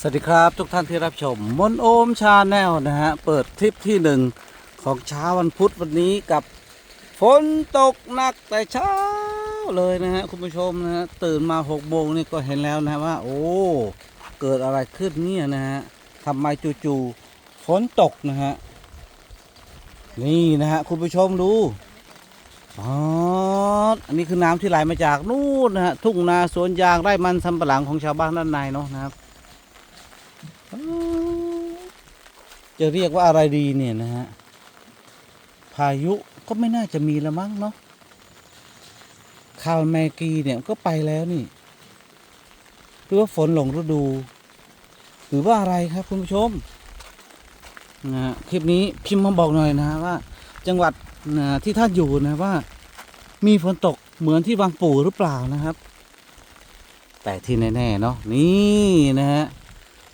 สวัสดีครับทุกท่านที่รับชมมนโอมชาแนลนะฮะ เปิดทริปที่หนึ่งของเช้าวันพุธวันนี้กับฝนตกหนักแต่เช้าเลยนะฮะ คุณผู้ชมนะฮะ ตื่นมาหกโมงนี่ก็เห็นแล้วนะฮะว่า โอ้ เกิดอะไรขึ้นเนี่ยนะฮะทำไมจู่ๆฝนตกนะฮะ นี่นะฮะ คุณผู้ชมดูอ๋ออันนี้คือน้ำที่ไหลมาจากนู่นนะฮะทุ่งนาสวนยางไร่มันสำปะหลังของชาวบ้านด้านในเนาะนะครับ จะเรียกว่าอะไรดีเนี่ยนะฮะ พายุก็ไม่น่าจะมีล้วมั้งเนาะคาลแมกีเนี่ยก็ไปแล้วนี่ หรือว่าฝนหลงฤดู หรือว่าอะไรครับคุณผู้ชมนะฮะคลิปนี้พิมพ์มาบอกหน่อยนะว่า จังหวัดนะที่ท่านอยู่นะว่า มีฝนตกเหมือนที่บางปู่หรือเปล่านะครับ แต่ที่แน่ๆเนาะนี่นะฮะ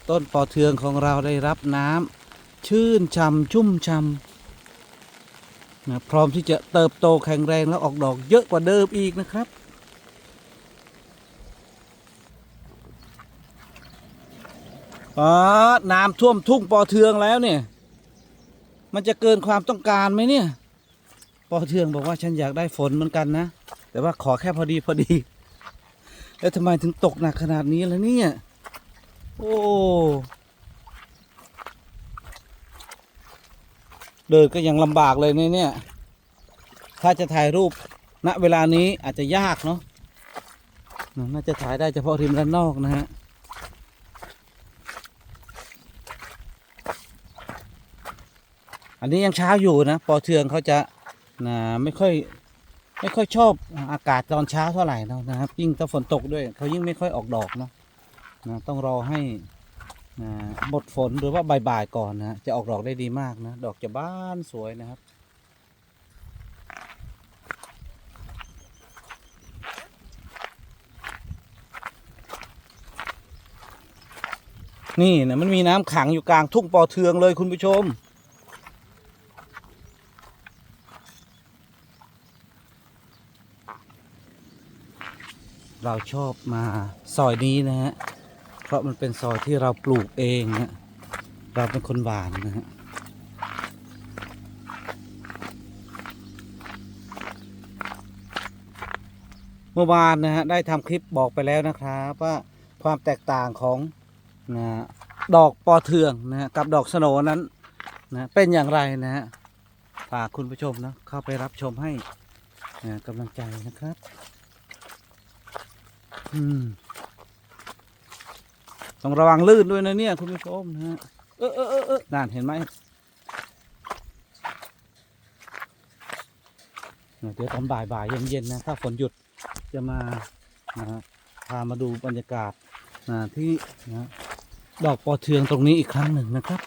ต้นปอเทืองของเราได้รับน้ำ ชื่นช่ำชุ่มช่ำนะพร้อมที่จะเติบโตแข็งแรงแล้วออกดอกเยอะกว่าเดิมอีกนะครับอ๋อน้ำท่วมทุ่งปอเทืองแล้วเนี่ย มันจะเกินความต้องการไหมเนี่ย ปอเทืองบอกว่าฉันอยากได้ฝนเหมือนกันนะ แต่ว่าขอแค่พอดีพอดี แล้วทำไมถึงตกหนักขนาดนี้ล่ะเนี่ย โอ้ เดินก็ยังลำบากเลยเนี่ยเนี่ย ถ้าจะถ่ายรูปณเวลานี้อาจจะยากเนาะน่าจะถ่ายได้เฉพาะริมด้านนอกนะฮะอันนี้ยังเช้าอยู่นะปอเทืองเขาจะนะไม่ค่อยไม่ค่อยชอบอากาศตอนเช้าเท่าไหร่เนาะนะครับยิ่งถ้าฝนตกด้วยเขายิ่งไม่ค่อยออกดอกเนาะนะต้องรอให้ หมดฝนหรือว่าบ่ายๆก่อนนะจะออกดอกได้ดีมากนะ ดอกจะบานสวยนะครับ นี่นะมันมีน้ำขังอยู่กลางทุ่งปอเทืองเลยคุณผู้ชม เราชอบมาซอยนี้นะฮะ ราะมันเป็นซอยที่เราปลูกเองนะเราเป็นคนหวานนะฮะเมื่อวานนะฮะได้ทำคลิปบอกไปแล้วนะครับว่าความแตกต่างของนะดอกปอเทืองนะฮะกับดอกสโนนั้นนะเป็นอย่างไรนะฮะฝากคุณผู้ชมนะเข้าไปรับชมให้นะกำลังใจนะครับ อืม ต้องระวังลื่นด้วยนะเนี่ยคุณผู้ชมนะฮะเออเออเออเออนั่นเห็นไหมเดี๋ยวตอนบ่ายบ่ายๆเย็นๆนะถ้าฝนหยุดจะมานะฮะพามาดูบรรยากาศนะที่นะดอกปอเทืองตรงนี้อีกครั้งหนึ่งนะครับ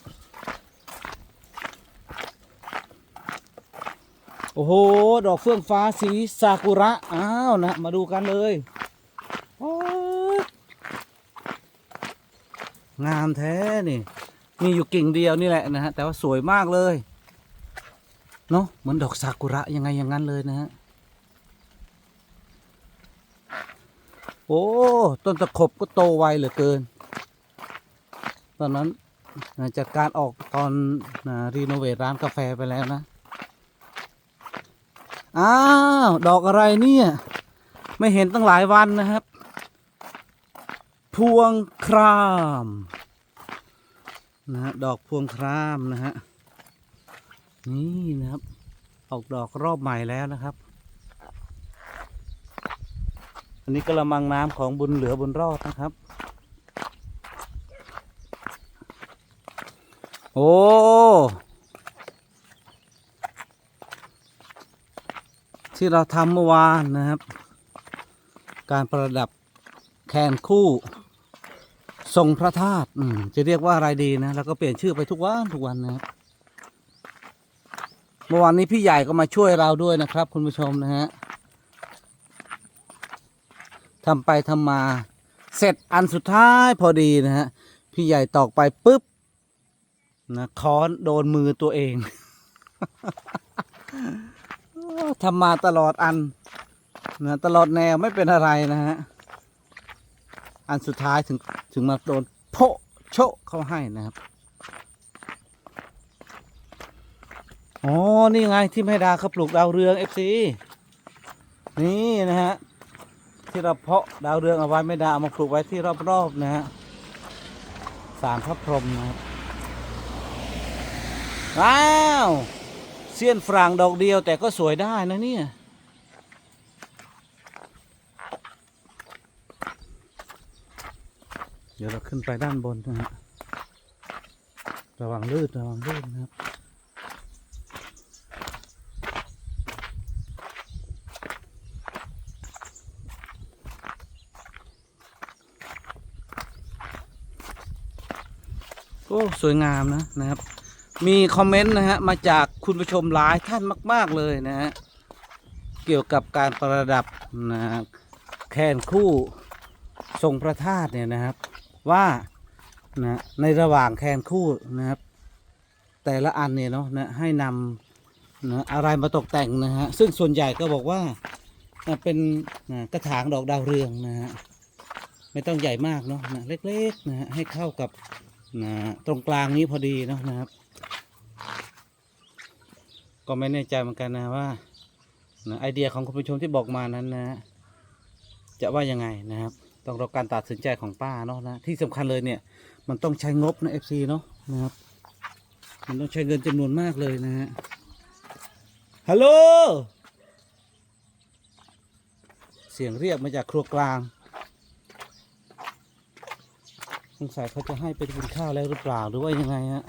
โอ้โห ดอกเฟื่องฟ้าสีซากุระ อ้าวนะ มาดูกันเลยโอ้ย งามแท้นี่ มีอยู่กิ่งเดียวนี่แหละนะฮะ แต่ว่าสวยมากเลย เนาะเหมือนดอกซากุระยังไงอย่างนั้นเลยนะฮะ โอ้ ต้นตะขบก็โตไวเหลือเกิน ตอนนั้นจัดการออกตอนนะรีโนเวทร้านกาแฟไปแล้วนะ อ้าว ดอกอะไรเนี่ย ไม่เห็นตั้งหลายวันนะครับ พวงครามนะฮะดอกพวงครามนะฮะนี่นะครับ ออกดอกรอบใหม่แล้วนะครับ อันนี้กระมังน้ำของบุญเหลือบุญรอดนะครับ โอ้ที่เราทำเมื่อวานนะครับ การประดับแคนคู่ ทรงพระธาตุอืมจะเรียกว่าอะไรดีนะแล้วก็เปลี่ยนชื่อไปทุกวันทุกวันนะครับเมื่อวานนี้พี่ใหญ่ก็มาช่วยเราด้วยนะครับ คุณผู้ชมนะฮะทำไปทำมาเสร็จอันสุดท้ายพอดีนะฮะพี่ใหญ่ตอกไปปุ๊บนะค้อนโดนมือตัวเองทำมาตลอดอันนะตลอดแนวไม่เป็นอะไรนะฮะ อันสุดท้ายถึงถึงมาโดนโพะโชะเข้าให้นะครับอ๋อนี่ไงที่แม่ดาเขาปลูกดาวเรืองเอฟซีนี่นะฮะที่เราเพาะดาวเรืองเอาไว้แม่ดาเอามาปลูกไว้ที่รอบๆนะฮะสารพระพรหมนะครับว้าวเสี้ยนฝรั่งดอกเดียวแต่ก็สวยได้นะเนี่ย เดี๋ยวเราขึ้นไปด้านบนนะฮะระวังลื่นระวังลื่นนะครับโอ้สวยงามนะนะครับ มีคอมเมนต์นะฮะมาจากคุณผู้ชมหลายท่านมาก ๆเลยนะฮะเกี่ยวกับการประดับนะแคนคู่ทรงพระธาตุเนี่ยนะครับ ว่านะในระหว่างแคนคู่นะครับ แต่ละอันเนี่ยเนาะนะให้นำนะอะไรมาตกแต่งนะฮะซึ่งส่วนใหญ่ก็บอกว่านะเป็นนะกระถางดอกดาวเรืองนะฮะไม่ต้องใหญ่มากเนาะนะเล็กๆนะฮะให้เข้ากับนะตรงกลางนี้พอดีเนาะนะครับ ก็ไม่แน่ใจเหมือนกันนะว่านะไอเดียของคุณผู้ชมที่บอกมานั้นนะ จะว่ายังไงนะครับ ต้องรอการตัดสินใจของป้าเนาะนะ ที่สำคัญเลยเนี่ย มันต้องใช้งบนะเอฟซีเนาะนะครับ มันต้องใช้เงินจำนวนมากเลยนะฮะ ฮัลโหล เสียงเรียกมาจากครัวกลางสงสัยเขาจะให้ไปกินข้าวแล้วหรือเปล่าหรือว่ายังไงฮะ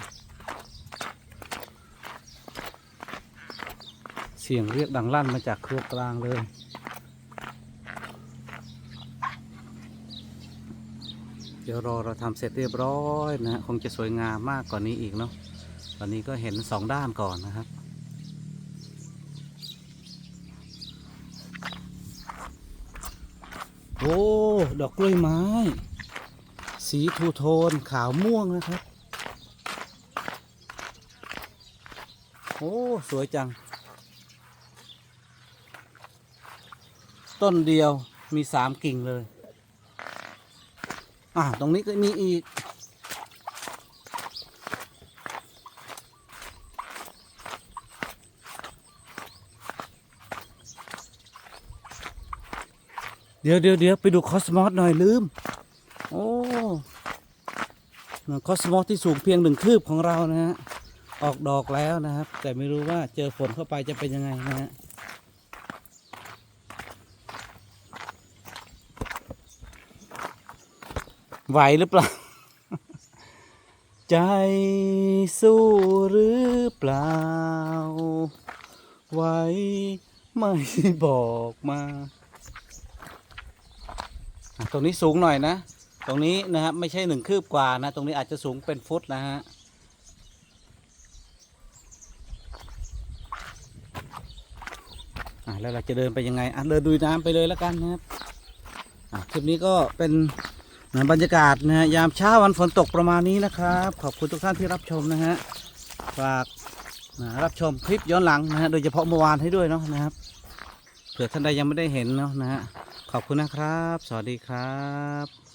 เสียงเรียกดังลั่นมาจากครัวกลางเลย ดี๋ยวรอเราทำเสร็จเรียบร้อยนะฮะคงจะสวยงามมากกว่านี้อีกเนาะตอนนี้ก็เห็นสองด้านก่อนนะครับโอ้ดอกกล้วยไม้ สีทูโทนขาวม่วงนะครับโอ้สวยจัง ต้นเดียวมีสามกิ่งเลย อ่าตรงนี้ก็มีอีก เดี๋ยวเดี๋ยวเดี๋ยวไปดูคอสมอสหน่อยลืม โอ้คอสมอสที่สูงเพียงหนึ่งคืบของเรานะฮะ ออกดอกแล้วนะครับ แต่ไม่รู้ว่าเจอฝนเข้าไปจะเป็นยังไงนะฮะ ไหวหรือเปล่า ใจสู้หรือเปล่า ไหวไม่บอกมาตรงนี้สูงหน่อยนะ ตรงนี้นะครับไม่ใช่หนึ่งคืบกว่านะ ตรงนี้อาจจะสูงเป็นฟุตนะฮะแล้วเราจะเดินไปยังไงอะเดินดูน้ำไปเลยแล้วกันนะครับคลิปนี้ก็เป็น นะบรรยากาศนะฮะยามเช้าวันฝนตกประมาณนี้นะครับ ขอบคุณทุกท่านที่รับชมนะฮะฝากนะรับชมคลิปย้อนหลังนะฮะโดยเฉพาะเมื่อวานให้ด้วยเนาะนะครับเผื่อท่านใดยังไม่ได้เห็นเนาะนะฮะขอบคุณนะครับ สวัสดีครับ